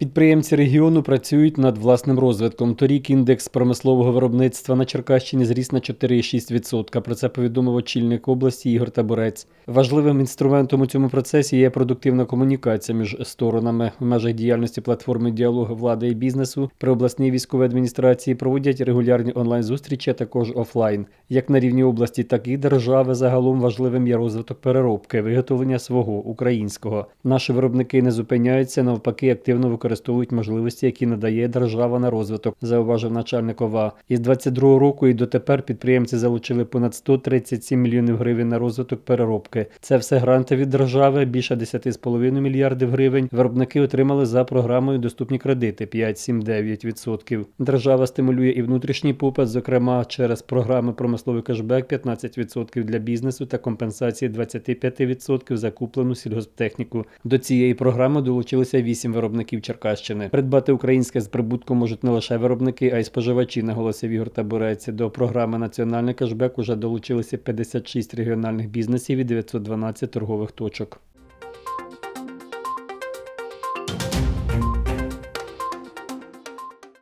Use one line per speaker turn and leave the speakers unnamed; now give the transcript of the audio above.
Підприємці регіону працюють над власним розвитком. Торік індекс промислового виробництва на Черкащині зріс на 4,6%. Про це повідомив очільник області Ігор Табурець. Важливим інструментом у цьому процесі є продуктивна комунікація між сторонами. В межах діяльності платформи діалогу влади і бізнесу при обласній військовій адміністрації проводять регулярні онлайн-зустрічі, а також офлайн. Як на рівні області, так і держави загалом важливим є розвиток переробки, виготовлення свого українського. Наші виробники не зупиняються, навпаки, активно використовують можливості, які надає держава на розвиток, зауважив начальник ОВА. Із 22 року і дотепер підприємці залучили понад 137 мільйонів гривень на розвиток переробки. Це все гранти від держави, більше 10,5 мільярдів гривень. Виробники отримали за програмою доступні кредити 5-7-9%. Держава стимулює і внутрішній попит, зокрема через програми промисловий кешбек 15% для бізнесу та компенсації 25% за куплену сільгосптехніку. До цієї програми долучилися 8 виробників Черкащини. Придбати українське з прибутком можуть не лише виробники, а й споживачі, наголосив Ігор Табурець. До програми Національний кешбек уже долучилися 56 регіональних бізнесів і 912 торгових точок.